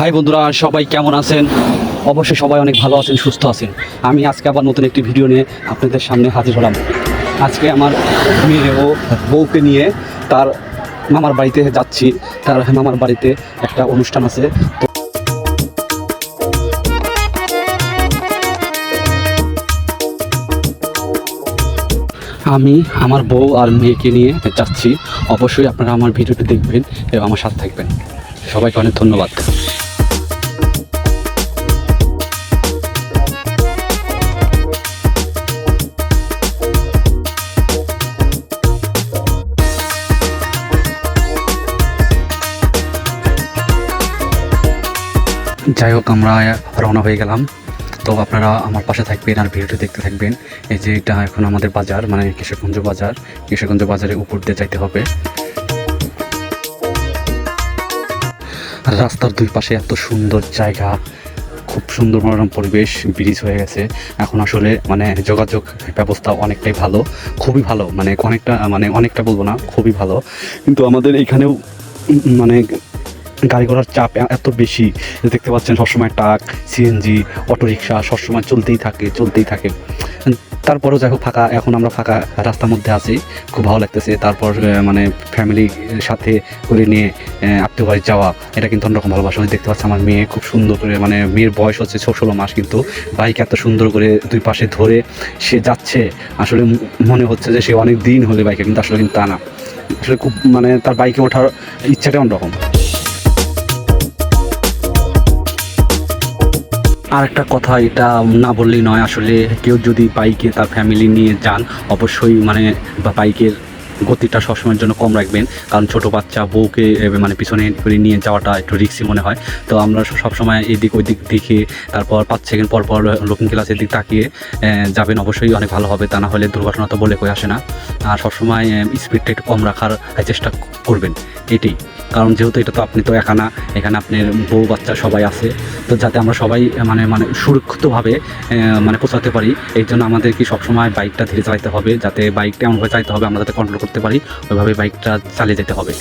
High বন্ধুরা, সবাই কেমন আছেন? অবশ্যই সবাই অনেক ভালো আছেন, সুস্থ আছেন। আমি আজকে আবার নতুন একটি ভিডিও নিয়ে আপনাদের সামনে হাজির হলাম। আজকে আমার মেয়ে ও বউকে নিয়ে তার মামার বাড়িতে যাচ্ছি। তার মামার বাড়িতে একটা অনুষ্ঠান আছে। তো আমি আমার বউ আর মেয়েকে নিয়ে যাচ্ছি। অবশ্যই আপনারা আমার ভিডিওটি দেখবেন এবং আমার সাথে থাকবেন। সবাইকে অনেক ধন্যবাদ। যাই হোক, আমরা রওনা হয়ে গেলাম। তো আপনারা আমার পাশে থাকবেন আর ভিডিওটি দেখতে থাকবেন। এই যে এটা এখন আমাদের বাজার মানে কিশোরগঞ্জ বাজার। কিশোরগঞ্জ বাজারে উপর দিয়ে যাইতে হবে। রাস্তার দুই পাশে এত সুন্দর জায়গা, খুব সুন্দর মনোরম পরিবেশ, ব্রিজ হয়ে গেছে। এখন আসলে মানে যোগাযোগ ব্যবস্থা অনেকটাই ভালো, খুবই ভালো মানে অনেকটা মানে অনেকটা বলব না, খুবই ভালো। কিন্তু আমাদের এখানেও মানে গাড়ি ঘোড়ার চাপ এত বেশি যে দেখতে পাচ্ছেন সবসময় ট্রাক সিএনজি অটোরিকশা সবসময় চলতেই থাকে চলতেই থাকে। তারপরেও যাই হোক, ফাঁকা, এখন আমরা ফাঁকা রাস্তার মধ্যে আছি। খুব ভালো লাগতেছে। তারপর মানে ফ্যামিলির সাথে করে নিয়ে আত্মীয় যাওয়া, এটা কিন্তু অন্যরকম ভালোবাসা। দেখতে পাচ্ছি আমার মেয়ে খুব সুন্দর করে মানে মেয়ের বয়স হচ্ছে ছ, ষোলো মাস কিন্তু বাইক এত সুন্দর করে দুই পাশে ধরে সে যাচ্ছে। আসলে মনে হচ্ছে যে সে অনেক দিন হলে বাইকে, কিন্তু আসলে কিন্তু তা না। আসলে খুব মানে তার বাইকে ওঠার ইচ্ছাটা অন্যরকম। আর একটা কথা, এটা না বললেই নয়। আসলে কেউ যদি বাইকে তার ফ্যামিলি নিয়ে যান, অবশ্যই মানে বা বাইকের গতিটা সবসময়ের জন্য কম রাখবেন। কারণ ছোট বাচ্চা বউকে মানে পিছনে করে নিয়ে যাওয়াটা একটু রিক্সি মনে হয়। তো আমরা সবসময় এদিক ওই দিক দেখে, তারপর পাঁচ সেকেন্ড পর পর লুকিং ক্লাসের দিক তাকিয়ে যাবেন অবশ্যই অনেক ভালো হবে। তা না হলে দুর্ঘটনা তো বলে কই আসে না। আর সবসময় স্পিডটা একটু কম রাখার চেষ্টা করবেন। এটাই। কারণ যেহেতু এটা তো আপনি তো একা না, এখানে আপনার বউ বাচ্চা সবাই আছে। তো যাতে আমরা সবাই মানে মানে সুরক্ষিতভাবে মানে পৌঁছাতে পারি এই জন্য আমাদের কি সবসময় বাইকটা ধীরে চালাতে হবে। যাতে বাইকটা এমনভাবে চালাতে হবে, আমরা যাতে কন্ট্রোল করতে পারি ওইভাবে বাইকটা চালিয়ে যেতে হবে।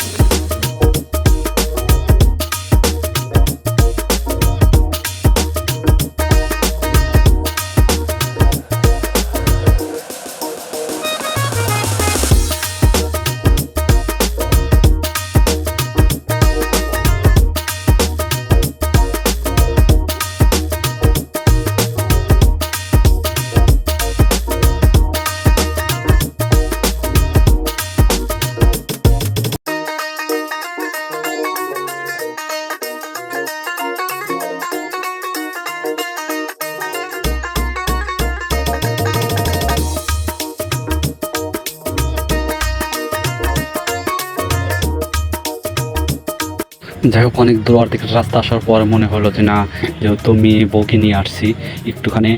যাই হোক, অনেক দূর অর্ধেক রাস্তা আসার পর মনে হলো যে না, যেহেতু মেয়ে বউকে নিয়ে আসছি, একটুখানি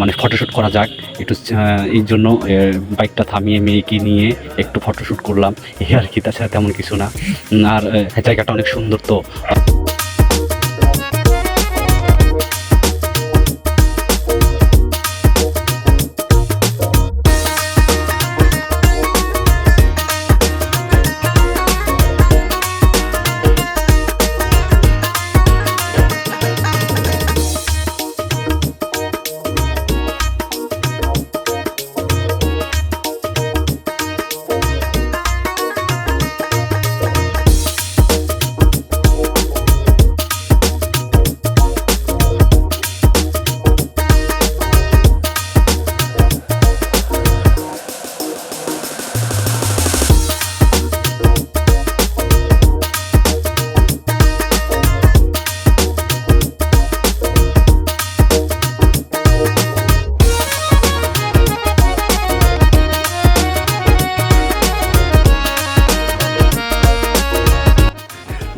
মানে ফটোশ্যুট করা যাক। একটু এই জন্য বাইকটা থামিয়ে মেয়েকে নিয়ে একটু ফটোশ্যুট করলাম। এই আর কি, তাছাড়া তেমন কিছু না। আর জায়গাটা অনেক সুন্দর তো।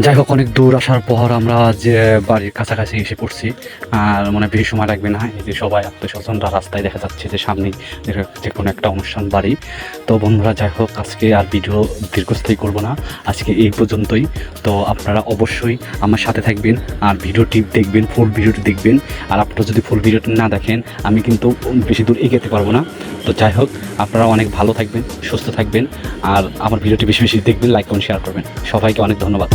যাই হোক, অনেক দূর আসার পর আমরা যে বাড়ির কাছাকাছি এসে পড়ছি, আর মানে বেশি সময় লাগবে না। এই যে সবাই আত্মীয় স্বজনরা রাস্তায় দেখা যাচ্ছে যে সামনে যে কোনো একটা অনুষ্ঠান বাড়ি। তো বন্ধুরা, যাই হোক, আজকে আর ভিডিও দীর্ঘস্থায়ী করব না। আজকে এই পর্যন্তই। তো আপনারা অবশ্যই আমার সাথে থাকবেন, আর ভিডিওটি দেখবেন, ফুল ভিডিওটি দেখবেন। আর আপনারা যদি ফুল ভিডিওটি না দেখেন, আমি কিন্তু বেশি দূর এগোতে পারব না। তো যাই হোক, আপনারা অনেক ভালো থাকবেন, সুস্থ থাকবেন। আর আমার ভিডিওটি বেশি বেশি দেখবেন, লাইক করুন শেয়ার করবেন। সবাইকে অনেক ধন্যবাদ।